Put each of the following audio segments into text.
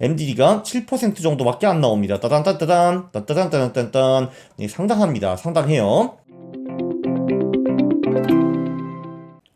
MDD가 7% 정도밖에 안 나옵니다. 따단따단, 따단따단따단, 네, 상당합니다. 상당해요.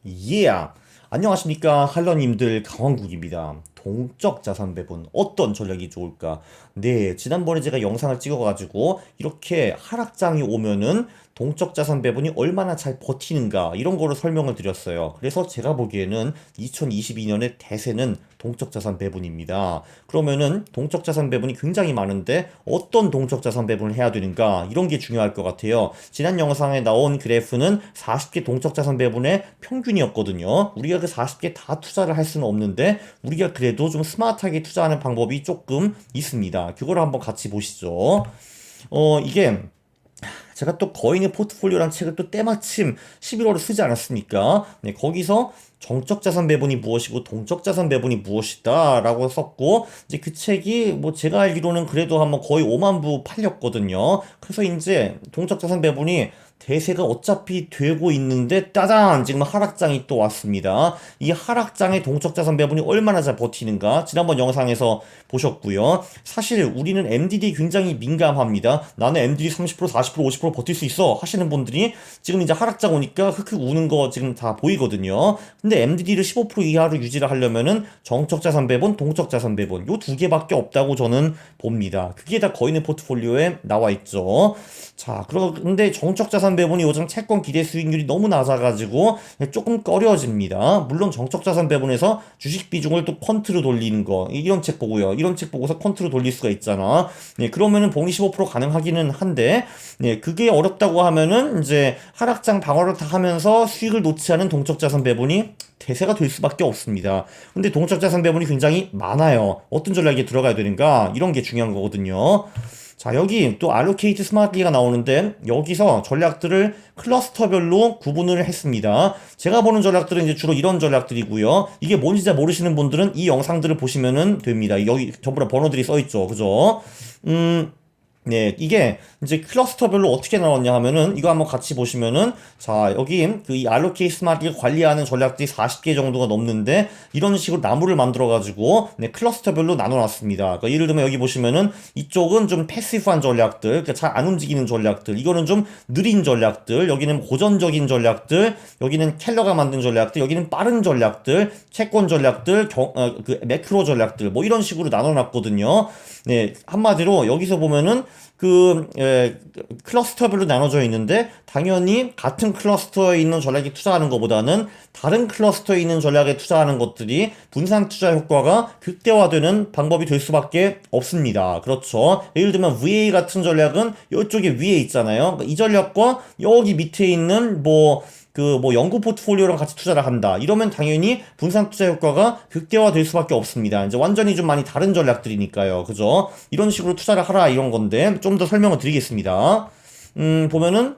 예. Yeah. 안녕하십니까 할러님들 강왕국입니다. 동적 자산 배분 어떤 전략이 좋을까? 네, 지난번에 제가 영상을 찍어가지고 이렇게 하락장이 오면은 동적 자산 배분이 얼마나 잘 버티는가 이런 거를 설명을 드렸어요. 그래서 제가 보기에는 2022년의 대세는 동적 자산 배분입니다. 그러면은 동적 자산 배분이 굉장히 많은데 어떤 동적 자산 배분을 해야 되는가 이런 게 중요할 것 같아요. 지난 영상에 나온 그래프는 40개 동적 자산 배분의 평균이었거든요. 우리가 그 40개 다 투자를 할 수는 없는데 우리가 그래도 좀 스마트하게 투자하는 방법이 조금 있습니다. 그거를 한번 같이 보시죠. 어, 이게 제가 또 거인의 포트폴리오라는 책을 또 때마침 11월에 쓰지 않았습니까? 네, 거기서 정적 자산 배분이 무엇이고 동적 자산 배분이 무엇이다라고 썼고 이제 그 책이 뭐 제가 알기로는 그래도 한번 거의 5만 부 팔렸거든요. 그래서 이제 동적 자산 배분이 대세가 어차피 되고 있는데 따단 지금 하락장이 또 왔습니다. 이 하락장의 동적 자산 배분이 얼마나 잘 버티는가 지난번 영상에서 보셨고요. 사실 우리는 MDD 굉장히 민감합니다. 나는 MDD 30% 40% 50% 버틸 수 있어 하시는 분들이 지금 이제 하락장 오니까 흑흑 우는 거 지금 다 보이거든요. 근데 MDD를 15% 이하로 유지를 하려면은 정적 자산 배분, 동적 자산 배분 요 두 개밖에 없다고 저는 봅니다. 그게 다 거인의 포트폴리오에 나와 있죠. 자, 그런데 정적 자산 배분이 요즘 채권 기대 수익률이 너무 낮아가지고 조금 꺼려집니다. 물론 정적 자산 배분에서 주식 비중을 또 퀀트로 돌리는 거 이런 책 보고요. 이런 책 보고서 퀀트로 돌릴 수가 있잖아. 네, 그러면은 봉이 15% 가능하기는 한데, 네, 그게 어렵다고 하면은 이제 하락장 방어를 다 하면서 수익을 놓지 않은 동적 자산 배분이 대세가 될 수밖에 없습니다. 근데 동적 자산 배분이 굉장히 많아요. 어떤 전략에 들어가야 되는가 이런 게 중요한 거거든요. 자, 여기 또 알로케이트 스마트리가 나오는데 여기서 전략들을 클러스터별로 구분을 했습니다. 제가 보는 전략들은 이제 주로 이런 전략들이고요. 이게 뭔지 잘 모르시는 분들은 이 영상들을 보시면은 됩니다. 여기 전부 다 번호들이 써 있죠. 그죠? 음, 네, 이게 이제 클러스터별로 어떻게 나왔냐 하면은 이거 한번 같이 보시면은 자, 여기 그 이 알로케이 스마트가 관리하는 전략들이 40개 정도가 넘는데 이런 식으로 나무를 만들어 가지고 네, 클러스터별로 나눠 놨습니다. 그러니까 예를 들면 여기 보시면은 이쪽은 좀 패시브한 전략들, 그러니까 잘 안 움직이는 전략들. 이거는 좀 느린 전략들. 여기는 고전적인 전략들. 여기는 켈러가 만든 전략들. 여기는 빠른 전략들, 채권 전략들, 경, 어, 그 매크로 전략들. 뭐 이런 식으로 나눠 놨거든요. 네, 한마디로 여기서 보면은 그 에, 클러스터별로 나눠져 있는데 당연히 같은 클러스터에 있는 전략에 투자하는 것보다는 다른 클러스터에 있는 전략에 투자하는 것들이 분산 투자 효과가 극대화되는 방법이 될 수밖에 없습니다. 그렇죠. 예를 들면 VA 같은 전략은 이쪽에 위에 있잖아요. 이 전략과 여기 밑에 있는 뭐 그 뭐 연구 포트폴리오랑 같이 투자를 한다. 이러면 당연히 분산 투자 효과가 극대화될 수밖에 없습니다. 이제 완전히 좀 많이 다른 전략들이니까요. 그죠? 이런 식으로 투자를 하라 이런 건데 좀 더 설명을 드리겠습니다. 음, 보면은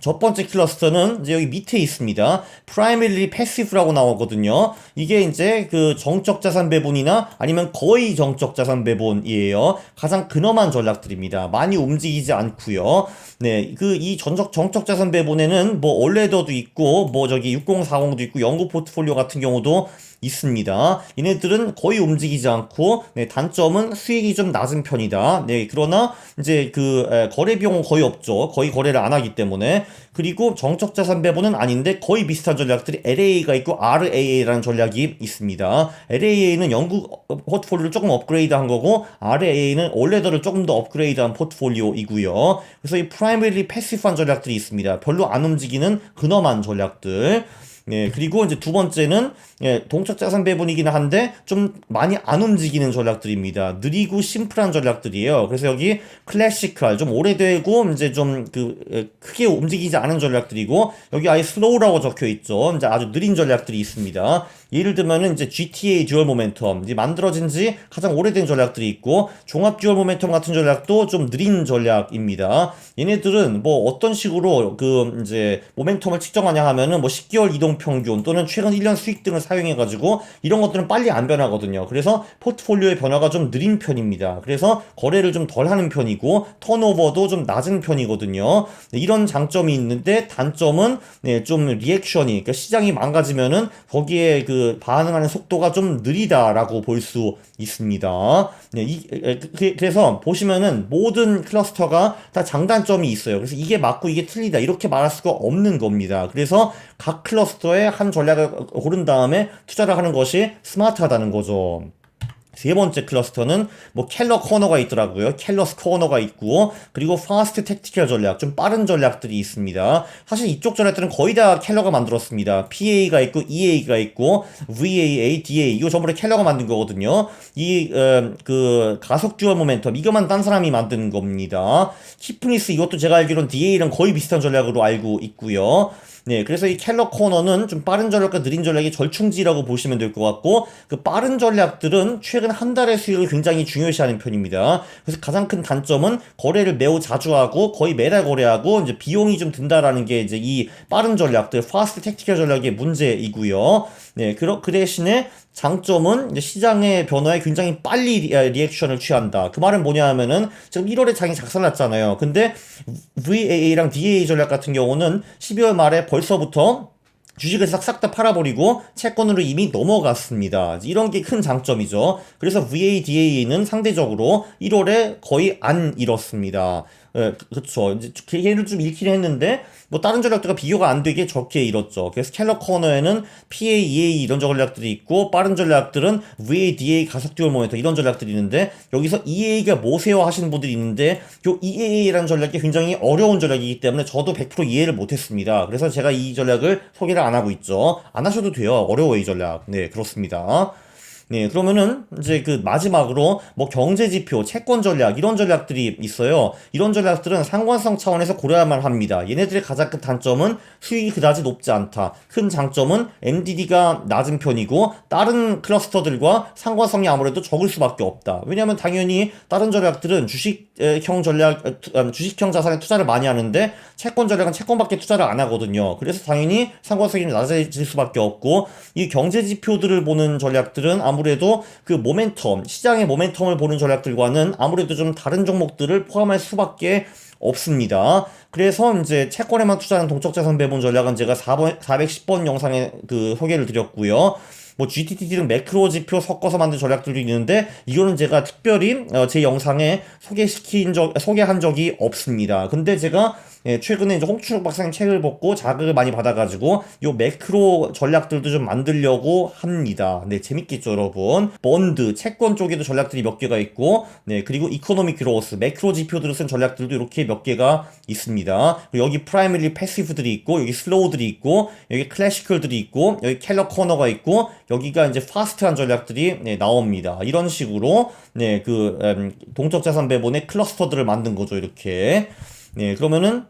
첫 번째 클러스터는 이제 여기 밑에 있습니다. primarily passive라고 나오거든요. 이게 이제 그 정적 자산 배분이나 아니면 거의 정적 자산 배분이에요. 가장 근엄한 전략들입니다. 많이 움직이지 않고요. 네, 그 이 전적 정적 자산 배분에는 뭐 올레더도 있고 뭐 저기 6040도 있고 연구 포트폴리오 같은 경우도 있습니다. 얘네들은 거의 움직이지 않고 네, 단점은 수익이 좀 낮은 편이다. 네, 그러나 이제 그 에, 거래 비용은 거의 없죠. 거의 거래를 안 하기 때문에 그리고 정적 자산 배분은 아닌데 거의 비슷한 전략들이 LA가 있고 RAA라는 전략이 있습니다. LAA는 영국 포트폴리오를 조금 업그레이드한 거고 RAA는 올레더를 조금 더 업그레이드한 포트폴리오이고요. 그래서 이 프라이머리 패시브한 전략들이 있습니다. 별로 안 움직이는 근엄한 전략들. 예, 그리고 이제 두 번째는 예, 동적 자산 배분이기는 한데 좀 많이 안 움직이는 전략들입니다. 느리고 심플한 전략들이에요. 그래서 여기 클래시컬 좀 오래되고 이제 좀 그 크게 움직이지 않은 전략들이고 여기 아예 슬로우라고 적혀 있죠. 이제 아주 느린 전략들이 있습니다. 예를 들면은 이제 GTA 듀얼 모멘텀 이제 만들어진 지 가장 오래된 전략들이 있고 종합 듀얼 모멘텀 같은 전략도 좀 느린 전략입니다. 얘네들은 뭐 어떤 식으로 그 이제 모멘텀을 측정하냐 하면은 뭐 10개월 이동 평균 또는 최근 1년 수익 등을 사용해 가지고 이런 것들은 빨리 안 변하거든요. 그래서 포트폴리오의 변화가 좀 느린 편입니다. 그래서 거래를 좀 덜 하는 편이고 턴오버도 좀 낮은 편이거든요. 네, 이런 장점이 있는데 단점은 네, 좀 리액션이 그러니까 시장이 망가지면은 거기에 그그 반응하는 속도가 좀 느리다라고 볼 수 있습니다. 네, 이, 에, 그, 그래서 보시면은 모든 클러스터가 다 장단점이 있어요. 그래서 이게 맞고 이게 틀리다 이렇게 말할 수가 없는 겁니다. 그래서 각 클러스터의 한 전략을 고른 다음에 투자를 하는 것이 스마트하다는 거죠. 세 번째 클러스터는 뭐 켈러 코너가 있더라고요. 켈러스 코너가 있고 그리고 파스트 택티컬 전략, 좀 빠른 전략들이 있습니다. 사실 이쪽 전략들은 거의 다 켈러가 만들었습니다. PA가 있고 EA가 있고 VAA, DA 이거 전부 다 켈러가 만든 거거든요. 이그 가속 듀얼 모멘텀 이거만 딴 사람이 만든 겁니다. 키프니스 이것도 제가 알기로는 DA랑 거의 비슷한 전략으로 알고 있고요. 네, 그래서 이 켈러 코너는 좀 빠른 전략과 느린 전략이 절충지라고 보시면 될 것 같고, 그 빠른 전략들은 최근 한 달의 수익을 굉장히 중요시하는 편입니다. 그래서 가장 큰 단점은 거래를 매우 자주 하고 거의 매달 거래하고 이제 비용이 좀 든다라는 게 이제 이 빠른 전략들, 파스트 택티컬 전략의 문제이고요. 네, 그, 그 대신에 장점은 시장의 변화에 굉장히 빨리 리, 리액션을 취한다. 그 말은 뭐냐 하면은 지금 1월에 장이 작살났잖아요. 근데 VAA랑 DAA 전략 같은 경우는 12월 말에 벌써부터 주식을 싹싹 다 팔아버리고 채권으로 이미 넘어갔습니다. 이런 게 큰 장점이죠. 그래서 VADA는 상대적으로 1월에 거의 안 잃었습니다. 예, 그렇죠. 이제 걔를 좀 잃긴 했는데 뭐 다른 전략들과 비교가 안 되게 적게 잃었죠. 그래서 캘러 코너에는 PA, EA 이런 전략들이 있고 빠른 전략들은 VADA 가속 듀얼 모멘터 이런 전략들이 있는데 여기서 EA가 뭐세요 하시는 분들이 있는데 요 EA라는 전략이 굉장히 어려운 전략이기 때문에 저도 100% 이해를 못했습니다. 그래서 제가 이 전략을 소개를 안 하고 있죠. 안 하셔도 돼요. 어려워 이 전략. 네 그렇습니다. 네, 그러면은 이제 그 마지막으로 뭐 경제 지표, 채권 전략 이런 전략들이 있어요. 이런 전략들은 상관성 차원에서 고려해야만 합니다. 얘네들의 가장 큰 단점은 수익이 그다지 높지 않다. 큰 장점은 MDD가 낮은 편이고 다른 클러스터들과 상관성이 아무래도 적을 수밖에 없다. 왜냐하면 당연히 다른 전략들은 주식형 전략, 음, 주식형 자산에 투자를 많이 하는데 채권 전략은 채권밖에 투자를 안 하거든요. 그래서 당연히 상관성이 낮아질 수밖에 없고 이 경제 지표들을 보는 전략들은 아무 아무래도 그 모멘텀, 시장의 모멘텀을 보는 전략들과는 아무래도 좀 다른 종목들을 포함할 수밖에 없습니다. 그래서 이제 채권에만 투자하는 동적자산 배분 전략은 제가 4번, 410번 영상에 그 소개를 드렸고요. 뭐 GTT 등 매크로 지표 섞어서 만든 전략들도 있는데 이거는 제가 특별히 어, 제 영상에 소개시킨 적 소개한 적이 없습니다. 근데 제가 예, 최근에 이제 홍춘욱 박사님 책을 보고 자극을 많이 받아가지고 요 매크로 전략들도 좀 만들려고 합니다. 네, 재밌겠죠, 여러분. 본드, 채권 쪽에도 전략들이 몇 개가 있고, 네, 그리고 이코노미 그로스, 매크로 지표들을 쓴 전략들도 이렇게 몇 개가 있습니다. 여기 프라이머리 패시브들이 있고, 여기 슬로우들이 있고, 여기 클래시컬들이 있고, 여기 캘러 코너가 있고, 여기가 이제 파스트한 전략들이 네, 나옵니다. 이런 식으로, 네, 그, 음, 동적 자산 배분의 클러스터들을 만든 거죠, 이렇게. 네, 그러면은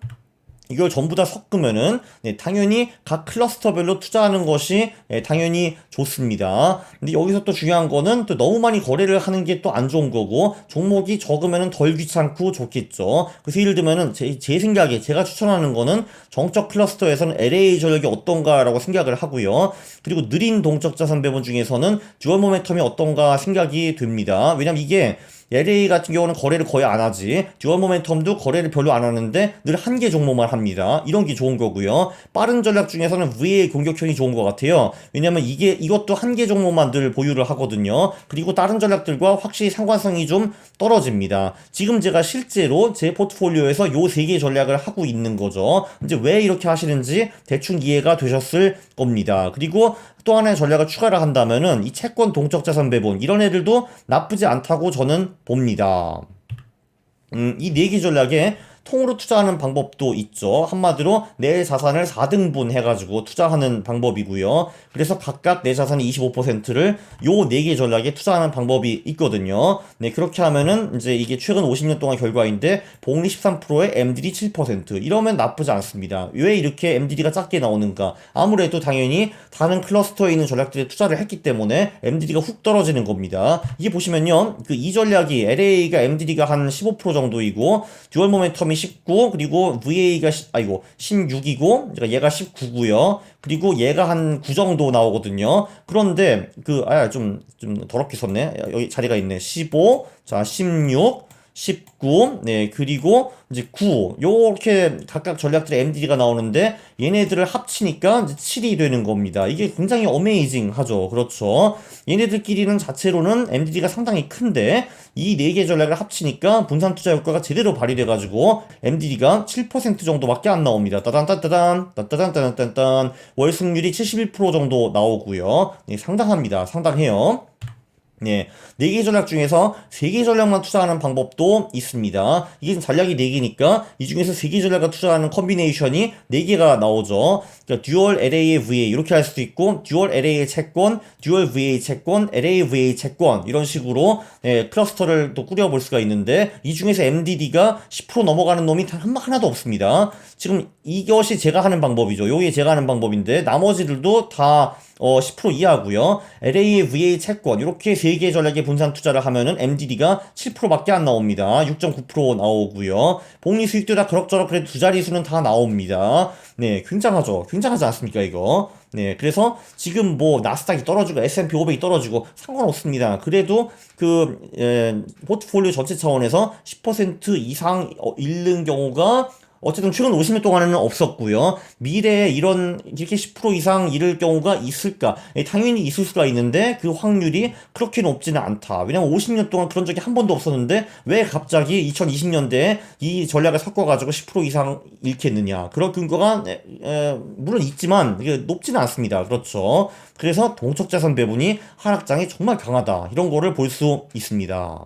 이걸 전부 다 섞으면은 네, 당연히 각 클러스터별로 투자하는 것이 네, 당연히 좋습니다. 근데 여기서 또 중요한 거는 또 너무 많이 거래를 하는 게 또 안 좋은 거고 종목이 적으면은 덜 귀찮고 좋겠죠. 그래서 예를 들면은 제, 제 생각에 제가 추천하는 거는 정적 클러스터에서는 LA 전력이 어떤가라고 생각을 하고요. 그리고 느린 동적 자산 배분 중에서는 듀얼 모멘텀이 어떤가 생각이 됩니다. 왜냐면 이게 LA 같은 경우는 거래를 거의 안 하지. 듀얼 모멘텀도 거래를 별로 안 하는데 늘 한 개 종목만 합니다. 이런 게 좋은 거고요. 빠른 전략 중에서는 VA 공격형이 좋은 것 같아요. 왜냐면 이게 이것도 한 개 종목만 늘 보유를 하거든요. 그리고 다른 전략들과 확실히 상관성이 좀 떨어집니다. 지금 제가 실제로 제 포트폴리오에서 요 세개 전략을 하고 있는 거죠. 이제 왜 이렇게 하시는지 대충 이해가 되셨을 겁니다. 그리고 또 하나의 전략을 추가를 한다면은 이 채권 동적 자산 배분 이런 애들도 나쁘지 않다고 저는 봅니다. 음, 이 네 개 전략에 통으로 투자하는 방법도 있죠. 한마디로 내 자산을 4등분 해가지고 투자하는 방법이고요. 그래서 각각 내 자산의 25%를 요 4개 전략에 투자하는 방법이 있거든요. 네, 그렇게 하면은 이제 이게 최근 50년 동안 결과인데 복리 13%에 MDD 7% 이러면 나쁘지 않습니다. 왜 이렇게 MDD가 작게 나오는가? 아무래도 당연히 다른 클러스터에 있는 전략들에 투자를 했기 때문에 MDD가 훅 떨어지는 겁니다. 이게 보시면요. 그 이 전략이 LA가 MDD가 한 15% 정도이고 듀얼 모멘텀이 19 그리고 VA가 10, 아이고 16이고 그러니까 얘가 19고요. 그리고 얘가 한 9 정도 나오거든요. 그런데 그 아야 좀좀 더럽게 썼네. 여기 자리가 있네. 15, 자 16, 19, 네, 그리고 이제 9. 요렇게 각각 전략들의 MDD가 나오는데 얘네들을 합치니까 이제 7이 되는 겁니다. 이게 굉장히 어메이징 하죠. 그렇죠. 얘네들끼리는 자체로는 MDD가 상당히 큰데 이네개 전략을 합치니까 분산 투자 효과가 제대로 발휘돼 가지고 MDD가 7% 정도밖에 안 나옵니다. 따단따단 따단따단따단 월 승률이 71% 정도 나오고요. 네, 상당합니다. 상당해요. 네, 4개 전략 중에서 3개 전략만 투자하는 방법도 있습니다. 이게 전략이 4개니까 이 중에서 3개 전략을 투자하는 컨비네이션이 4개가 나오죠. 그러니까 듀얼 LA의 VA 이렇게 할 수도 있고 듀얼 LA의 채권, 듀얼 VA 채권, LA VA 채권 이런 식으로 네, 클러스터를 또 꾸려볼 수가 있는데 이 중에서 MDD가 10% 넘어가는 놈이 단 한- 하나도 없습니다. 지금 이것이 제가 하는 방법이죠. 요게 제가 하는 방법인데 나머지들도 다 어, 10% 이하고요. LA VA 채권 이렇게 세 개 전략의 분산 투자를 하면은 MDD가 7%밖에 안 나옵니다. 6.9% 나오고요. 복리 수익도 다 그럭저럭 그래도 두 자릿수는 다 나옵니다. 네, 굉장하죠. 굉장하지 않습니까, 이거? 네, 그래서 지금 뭐 나스닥이 떨어지고 S&P 500이 떨어지고 상관없습니다. 그래도 그 에, 포트폴리오 전체 차원에서 10% 이상 어, 잃는 경우가 어쨌든 최근 50년 동안에는 없었고요. 미래에 이런 이렇게 10% 이상 잃을 경우가 있을까? 예, 당연히 있을 수가 있는데 그 확률이 그렇게 높지는 않다. 왜냐면 50년 동안 그런 적이 한 번도 없었는데 왜 갑자기 2020년대에 이 전략을 섞어가지고 10% 이상 잃겠느냐? 그런 근거가 에, 에, 물론 있지만 높지는 않습니다. 그렇죠. 그래서 동적 자산 배분이 하락장이 정말 강하다. 이런 거를 볼 수 있습니다.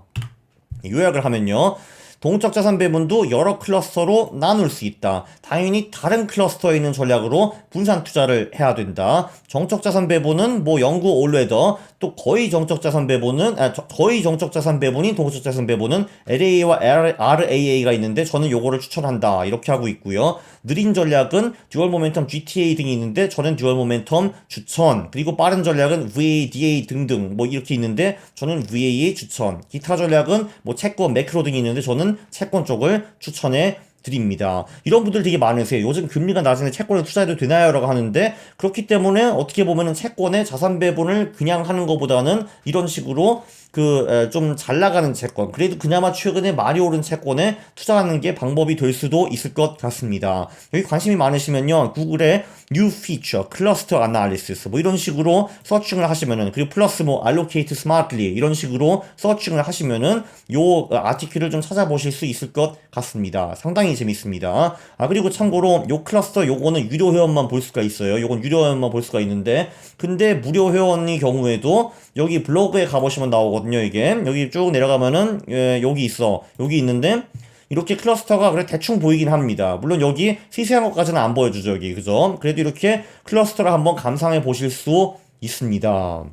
요약을 하면요. 동적 자산 배분도 여러 클러스터로 나눌 수 있다. 당연히 다른 클러스터에 있는 전략으로 분산 투자를 해야 된다. 정적 자산 배분은 뭐 영구 올웨더 또 거의 정적 자산 배분은 아, 저- 거의 정적 자산 배분인 동적 자산 배분은 LA와 RAA가 있는데 저는 요거를 추천한다. 이렇게 하고 있고요. 느린 전략은 듀얼 모멘텀 GTA 등이 있는데 저는 듀얼 모멘텀 추천. 그리고 빠른 전략은 VADA 등등 뭐 이렇게 있는데 저는 VA 추천. 기타 전략은 뭐 채권, 매크로 등이 있는데 저는 채권 쪽을 추천해 드립니다. 이런 분들 되게 많으세요. 요즘 금리가 낮은데 채권에 투자해도 되나요? 라고 하는데 그렇기 때문에 어떻게 보면은 채권의 자산 배분을 그냥 하는 것보다는 이런 식으로 그 좀 잘 나가는 채권 그래도 그나마 최근에 많이 오른 채권에 투자하는 게 방법이 될 수도 있을 것 같습니다. 여기 관심이 많으시면요 구글에 new feature, cluster analysis 뭐 이런 식으로 서칭을 하시면은 그리고 플러스 뭐 allocate smartly 이런 식으로 서칭을 하시면은 요 아티클을 좀 찾아보실 수 있을 것 같습니다. 상당히 재밌습니다. 아 그리고 참고로 요 클러스터 요거는 유료 회원만 볼 수가 있어요. 요건 유료 회원만 볼 수가 있는데 근데 무료 회원의 경우에도 여기 블로그에 가보시면 나오거든요. 이게 여기 쭉 내려가면은 예, 여기 있어. 여기 있는데 이렇게 클러스터가 그래 대충 보이긴 합니다. 물론 여기 세세한 것까지는 안 보여주죠 여기 그죠? 그래도 이렇게 클러스터를 한번 감상해 보실 수 있습니다. 하,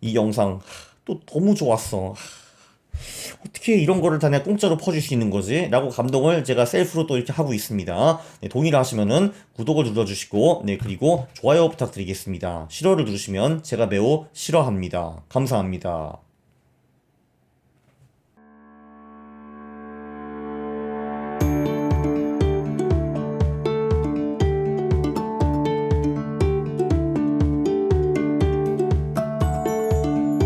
이 영상 또 너무 좋았어. 어떻게 이런 거를 다 내가 공짜로 퍼줄 수 있는 거지? 라고 감동을 제가 셀프로 또 이렇게 하고 있습니다. 네, 동의를 하시면은 구독을 눌러주시고, 네, 그리고 좋아요 부탁드리겠습니다. 싫어를 누르시면 제가 매우 싫어합니다. 감사합니다.